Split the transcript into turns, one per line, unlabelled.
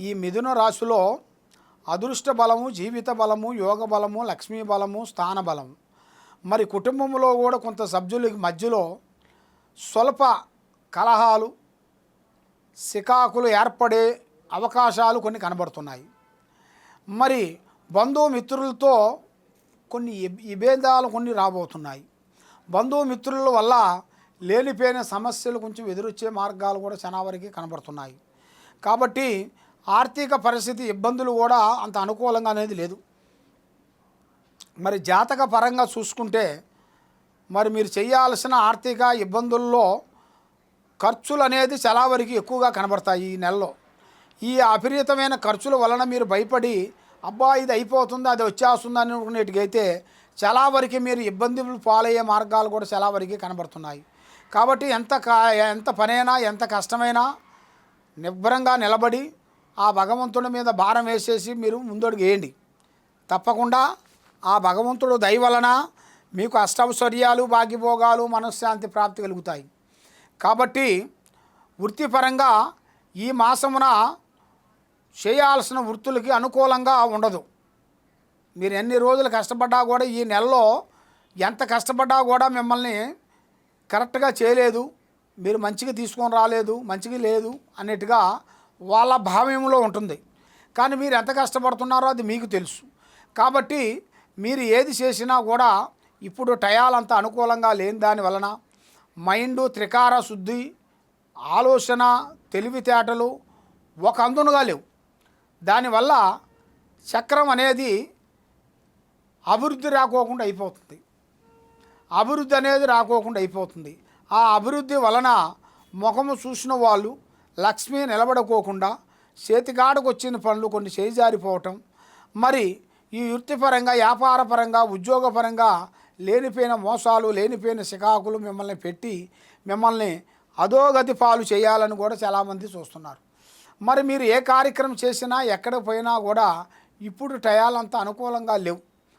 ఈ మిథున రాశిలో అదృష్ట బలము జీవిత బలము యోగ బలము లక్ష్మీ బలము స్థాన బలము. మరి కుటుంబంలో కూడా కొంత సభ్యుల మధ్యలో స్వల్ప కలహాలు సికాకులు ఏర్పడే అవకాశాలు కొన్ని కనబడుతున్నాయి. మరి బంధుమిత్రులతో కొన్ని విభేదాలు కొన్ని రాబోతున్నాయి. బంధుమిత్రుల వల్ల లేనిపోయిన సమస్యలు కొంచెం ఎదురొచ్చే మార్గాలు కూడా చాలా వరకు కనబడుతున్నాయి. కాబట్టి ఆర్థిక పరిస్థితి ఇబ్బందులు కూడా అంత అనుకూలంగా అనేది లేదు. మరి జాతక పరంగా చూసుకుంటే మరి మీరు చేయాల్సిన ఆర్థిక ఇబ్బందుల్లో ఖర్చులు అనేది చాలా వరకు ఎక్కువగా కనబడతాయి ఈ నెలలో. ఈ అపరితమైన ఖర్చుల వలన మీరు భయపడి అబ్బా ఇది అయిపోతుంది అది వచ్చేస్తుంది అనుకునేటికైతే చాలా వరకు మీరు ఇబ్బందులు పాలయ్యే మార్గాలు కూడా చాలా వరకు కనబడుతున్నాయి. కాబట్టి ఎంత కా ఎంత పనైనా ఎంత కష్టమైనా నిబ్బరంగా నిలబడి ఆ భగవంతుడి మీద భారం వేసేసి మీరు ముందడుగు వేయండి. తప్పకుండా ఆ భగవంతుడు దయ వలన మీకు అష్టౌశ్వర్యాలు భాగ్యభోగాలు మనశ్శాంతి ప్రాప్తి కలుగుతాయి. కాబట్టి వృత్తిపరంగా ఈ మాసమున చేయాల్సిన వృత్తులకి అనుకూలంగా ఉండదు. మీరు ఎన్ని రోజులు కష్టపడ్డా కూడా ఈ నెలలో ఎంత కష్టపడ్డా కూడా మిమ్మల్ని కరెక్ట్గా చేయలేదు. మీరు మంచిగా తీసుకొని రాలేదు మంచిగా లేదు అన్నట్టుగా వాళ్ళ భావ్యంలో ఉంటుంది. కానీ మీరు ఎంత కష్టపడుతున్నారో అది మీకు తెలుసు. కాబట్టి మీరు ఏది చేసినా కూడా ఇప్పుడు టయాలంత అనుకూలంగా లేని దాని వలన మైండ్ త్రికార శుద్ధి ఆలోచన తెలివితేటలు ఒక అందునుగా లేవు. దానివల్ల చక్రం అనేది అభివృద్ధి రాకోకుండా అయిపోతుంది. అభివృద్ధి అనేది రాకోకుండా అయిపోతుంది. ఆ అభివృద్ధి వలన ముఖము చూసిన వాళ్ళు లక్ష్మి నిలబడుకోకుండా చేతికాడకు వచ్చిన పనులు కొన్ని చేజారిపోవటం. మరి ఈ వృత్తిపరంగా వ్యాపారపరంగా ఉద్యోగపరంగా లేనిపోయిన మోసాలు లేనిపోయిన సికాకులు మిమ్మల్ని పెట్టి మిమ్మల్ని అధోగతి పాలు చేయాలని కూడా చాలామంది చూస్తున్నారు. మరి మీరు ఏ కార్యక్రమం చేసినా ఎక్కడికి పోయినా కూడా ఇప్పుడు టయాలంతా అనుకూలంగా లేవు.